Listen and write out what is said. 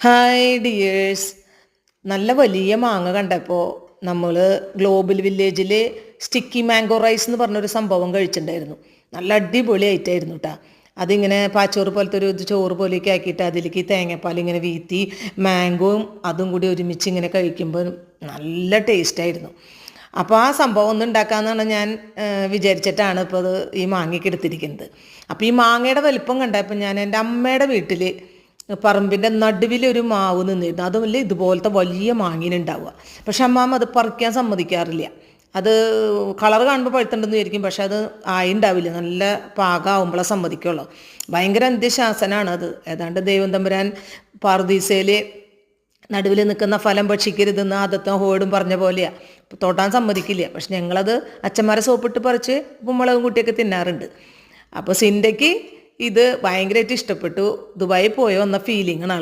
Hi dears നല്ല വലിയ മാങ്ങ കണ്ടപ്പോൾ നമ്മൾ ഗ്ലോബൽ വില്ലേജിൽ സ്റ്റിക്കി മാംഗോ റൈസ് എന്ന് പറഞ്ഞൊരു സംഭവം കഴിച്ചിട്ടുണ്ടായിരുന്നു. നല്ല അടിപൊളി ആയിട്ടായിരുന്നു കേട്ടോ അതിങ്ങനെ പാച്ചോറ് പോലത്തെ ഒരു ചോറ് പോലെയൊക്കെ ആക്കിയിട്ട് അതിലേക്ക് തേങ്ങാപ്പാൽ ഇങ്ങനെ വീത്തി മാംഗോയും അതും കൂടി ഒരുമിച്ച് ഇങ്ങനെ കഴിക്കുമ്പോൾ നല്ല ടേസ്റ്റായിരുന്നു അപ്പോൾ ആ സംഭവം ഒന്ന് ഉണ്ടാക്കാമെന്നാണ് ഞാൻ വിചാരിച്ചിട്ടാണ് ഇപ്പോൾ അത് ഈ മാങ്ങയ്ക്ക് എടുത്തിരിക്കുന്നത്. അപ്പോൾ ഈ മാങ്ങയുടെ വലിപ്പം കണ്ടപ്പോൾ ഞാൻ എന്റെ അമ്മയുടെ വീട്ടിൽ പറമ്പിന്റെ നടുവിൽ ഒരു മാവ് നിന്നിരുന്നു. അതുമല്ല ഇതുപോലത്തെ വലിയ മാങ്ങിനുണ്ടാവുക. പക്ഷെ അമ്മാമ്മ അത് പറിക്കാൻ സമ്മതിക്കാറില്ല. അത് കളർ കാണുമ്പോൾ പഴുത്തുണ്ടെന്ന് വിചാരിക്കും. പക്ഷെ അത് ആയിണ്ടാവില്ല. നല്ല പാകമാകുമ്പോഴേ സമ്മതിക്കുള്ളൂ. ഭയങ്കര അന്ത്യശാസനാണ് അത്. ഏതാണ്ട് ദൈവം തമ്പുരാൻ പാർദീസയിലെ നടുവിൽ നിൽക്കുന്ന ഫലം ഭക്ഷിക്കരുതെന്ന് ആദത്തും ഹോടും പറഞ്ഞ പോലെയാണ് തൊട്ടാൻ സമ്മതിക്കില്ല. പക്ഷെ ഞങ്ങളത് അച്ഛന്മാരെ സോപ്പിട്ട് പറിച്ച് ഉപ്പുമുളകും കൂട്ടിയൊക്കെ തിന്നാറുണ്ട്. അപ്പോൾ സിൻഡയ്ക്ക് ഇത് ഭയങ്കരമായിട്ട് ഇഷ്ടപ്പെട്ടു. ദുബായിൽ പോയോ വന്ന ഫീലിംഗ് ആണ്